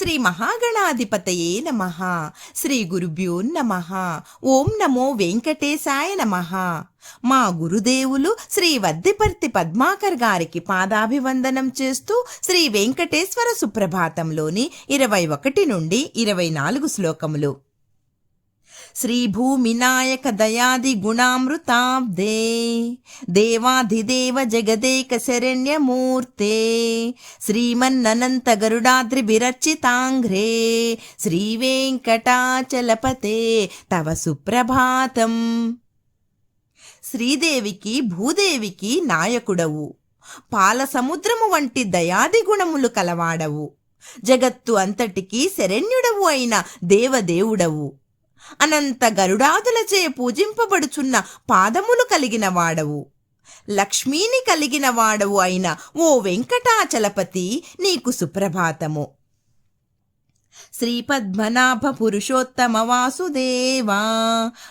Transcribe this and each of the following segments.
శ్రీ మహాగణాధిపతయే నమ. శ్రీ గురుభ్యో నమ. ఓం నమో వెంకటేశాయ నమ. మా గురుదేవులు శ్రీ వద్దిపర్తి పద్మాకర్ గారికి పాదాభివందనం చేస్తూ శ్రీ వెంకటేశ్వర సుప్రభాతంలోని ఇరవై ఒకటి నుండి ఇరవై నాలుగు శ్లోకములు. శ్రీభూమినాయక దయాది గుణామృతాబ్దే దేవాధిదేవ జగదేక శరణ్యమూర్తే శ్రీమన్ననంత గరుడాద్రి బిరర్చితాంఘ్రే శ్రీవేంకటాచలపతే. తవ సుప్రభాతం. శ్రీదేవికి భూదేవికి నాయకుడవు. పాల సముద్రము వంటి దయాది గుణములు కలవాడవు. జగత్తు అంతటికీ శరణ్యుడవు అయిన దేవదేవుడవు. అనంత గరుడాదులచే పూజింపబడుచున్న పాదములు కలిగిన వాడవు. లక్ష్మీని కలిగిన వాడవు అయిన ఓ వెంకటాచలపతి నీకు సుప్రభాతము. శ్రీపద్మనాభ పురుషోత్తమ వాసుదేవా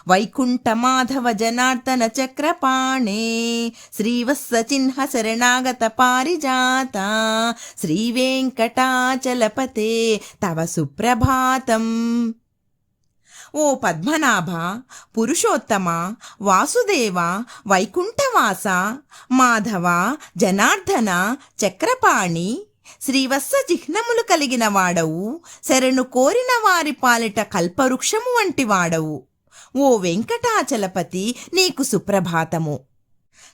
వైకుంఠ మాధవ జనార్దన చక్రపాణే శ్రీవత్స చిహ్న శరణాగత పారిజాత శ్రీ వెంకటాచలపతే తవ సుప్రభాతం. ఓ పద్మనాభ పురుషోత్తమ వాసుదేవ వైకుంఠవాస మాధవ జనార్దన చక్రపాణి శ్రీవత్స చిహ్నములు కలిగిన వాడవు శరణు కోరిన వారి పాలిట కల్పవృక్షము వంటి వాడవు. ఓ వెంకటాచలపతి నీకు సుప్రభాతము.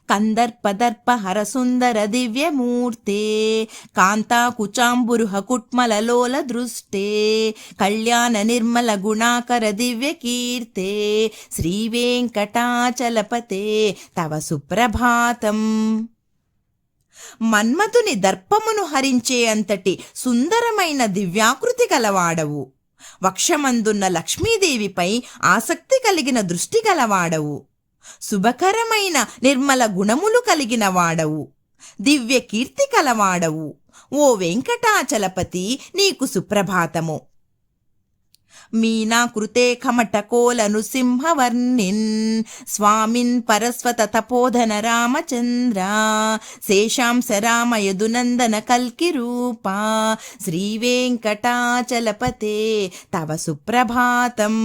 కందర్పదర్ప హరసుందర దివ్యమూర్తే కాంతాకుచాంబురుహ హకుట్మలలోల దృష్టే కళ్యాణ నిర్మల గుణాకర దివ్య కీర్తే శ్రీవేంకటాచలపతే తవ సుప్రభాతం. మన్మథుని దర్పమును హరించే అంతటి సుందరమైన దివ్యాకృతి గలవాడవు. వక్షమందున్న లక్ష్మీదేవిపై ఆసక్తి కలిగిన దృష్టి గలవాడవు. శుభకరమైన నిర్మల గుణములు కలిగిన వాడవు. దివ్య కీర్తి కలవాడవు. ఓ వెంకటాచలపతి నీకు సుప్రభాతము. మీనాకృతే కమటకోలను సింహవర్ణిన్ స్వామిన్ పరస్వత తపోధన రామచంద్ర శేషాంశ రామయదునందన కల్కి రూపా శ్రీవేంకటాచలపతే తవ సుప్రభాతం.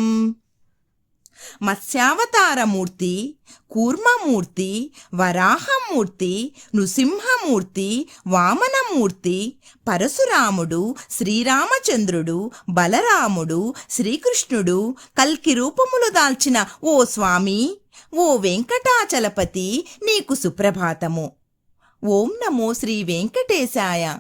మత్స్యావతారమూర్తి కూర్మమూర్తి వరాహమూర్తి నృసింహమూర్తి వామనమూర్తి పరశురాముడు శ్రీరామచంద్రుడు బలరాముడు శ్రీకృష్ణుడు కల్కి రూపములు దాల్చిన ఓ స్వామి ఓ వెంకటాచలపతి నీకు సుప్రభాతము. ఓం నమో శ్రీ వెంకటేశాయ.